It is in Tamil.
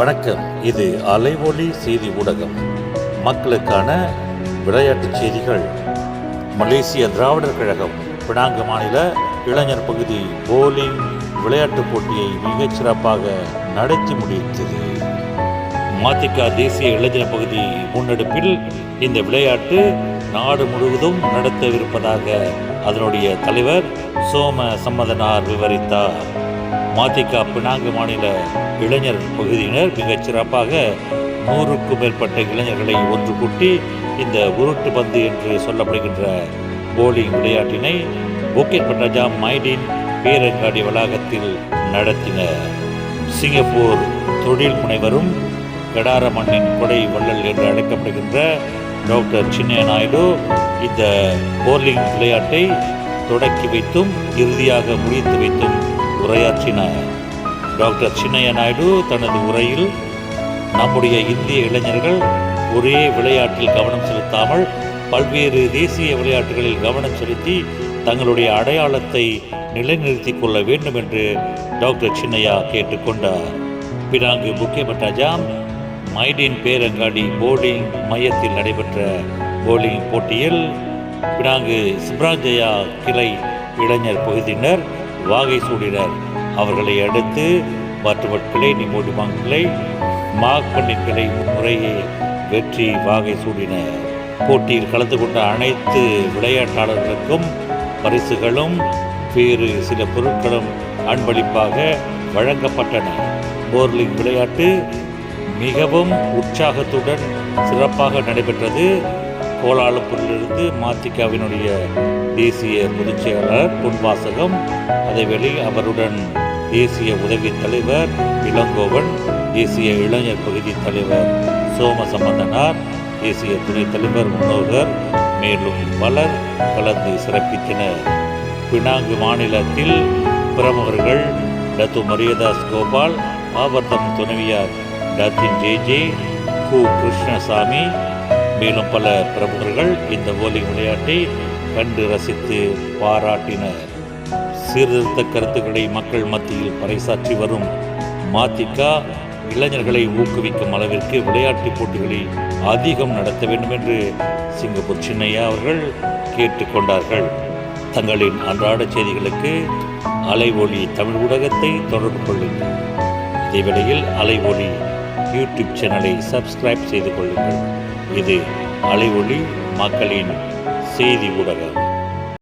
வணக்கம். இது அலைவொலி செய்தி ஊடகம். மக்களுக்கான விளையாட்டுச் செய்திகள். மலேசிய திராவிடர் கழகம் பினாங்கு மாநில இளைஞர் பகுதி போலிங் விளையாட்டுப் போட்டியை மிகச் சிறப்பாக நடத்தி முடித்தது. மதிக தேசிய இளைஞர் பகுதி முன்னெடுப்பில் இந்த விளையாட்டு நாடு முழுவதும் நடத்தவிருப்பதாக அதனுடைய தலைவர் சோம சம்மதனார் விவரித்தார். மதிக பினாங்கு மாநில இளைஞர் பகுதியினர் மிகச் சிறப்பாக நூறுக்கும் மேற்பட்ட இளைஞர்களை ஒன்று கூட்டி இந்த உருட்டு பந்து என்று சொல்லப்படுகின்ற போலிங் விளையாட்டினை புக்கெட் பட்டஜா மைடின் பேரங்காடி வளாகத்தில் நடத்தினர். சிங்கப்பூர் தொழில் முனைவரும் கடார மண்ணின் கொடை வள்ளல் என்று அழைக்கப்படுகின்ற டாக்டர் சின்ன நாயுடு இந்த போர்லிங் விளையாட்டை தொடக்கி வைத்தும் இறுதியாக முடித்து வைத்தும் உரையாற்றினார் டாக்டர் சின்னைய நாயுடு தனது உரையில் நம்முடைய இந்திய இளைஞர்கள் ஒரே விளையாட்டில் கவனம் செலுத்தாமல் பல்வேறு தேசிய விளையாட்டுகளில் கவனம் செலுத்தி தங்களுடைய அடையாளத்தை நிலைநிறுத்திக் கொள்ள வேண்டும் என்று டாக்டர் சின்னையா கேட்டுக்கொண்டார் பினாங்கு முக்கியமற்ற பட்டாஜாம் மைடின் பேரங்காடி போலிங் மையத்தில் நடைபெற்ற போலிங் போட்டியில் பினாங்கு சிப்ராஜயா கிளை இளைஞர் பகுதியினர் வாகை சூடினர். அவர்களை அடுத்து மற்றவர்களை கிளை நிமோடிமாங் கிளை முறையே வெற்றி வாகை சூடினர். போட்டியில் கலந்து கொண்ட அனைத்து விளையாட்டாளர்களுக்கும் பரிசுகளும் வேறு சில பொருட்களும் அன்பளிப்பாக வழங்கப்பட்டன. போர்லிங் விளையாட்டு மிகவும் உற்சாகத்துடன் சிறப்பாக நடைபெற்றது. கோலாலப்பூரிலிருந்து மாத்திகாவினுடைய தேசிய பொதுச் செயலாளர் பொன்வாசகம் அதேவேளை அவருடன் தேசிய உதவி தலைவர் இளங்கோவன் தேசிய இளைஞர் பகுதி தலைவர் சோம சம்பந்தனார் தேசிய துணைத் தலைவர் மனோகர் மேலும் பலர் கலந்து சிறப்பித்தனர். பினாங்கு மாநிலத்தில் பிரமுகர்கள் டத்து மரியதாஸ் கோபால் ஆவர்தம் துணைவியார் டத்தின் ஜே ஜே கு கிருஷ்ணசாமி மேலும் பல பிரமுகர்கள் இந்த ஓலி விளையாட்டை கண்டு ரசித்து பாராட்டினர். சீர்திருத்த கருத்துக்களை மக்கள் மத்தியில் பறைசாற்றி வரும் மாத்திகா இளைஞர்களை ஊக்குவிக்கும் அளவிற்கு விளையாட்டுப் போட்டிகளை அதிகம் நடத்த வேண்டும் என்று சிங்கப்பூர் சின்னையா அவர்கள் கேட்டுக்கொண்டார்கள் தங்களின் அன்றாட செய்திகளுக்கு அலைவொலி தமிழ் ஊடகத்தை தொடர்பு கொள்ளுங்கள். இதேவேளையில் அலைவொலி யூடியூப் சேனலை சப்ஸ்கிரைப் செய்து கொள்ளுங்கள். இது அலைவொலி மக்களின் செய்தி ஊடகம்.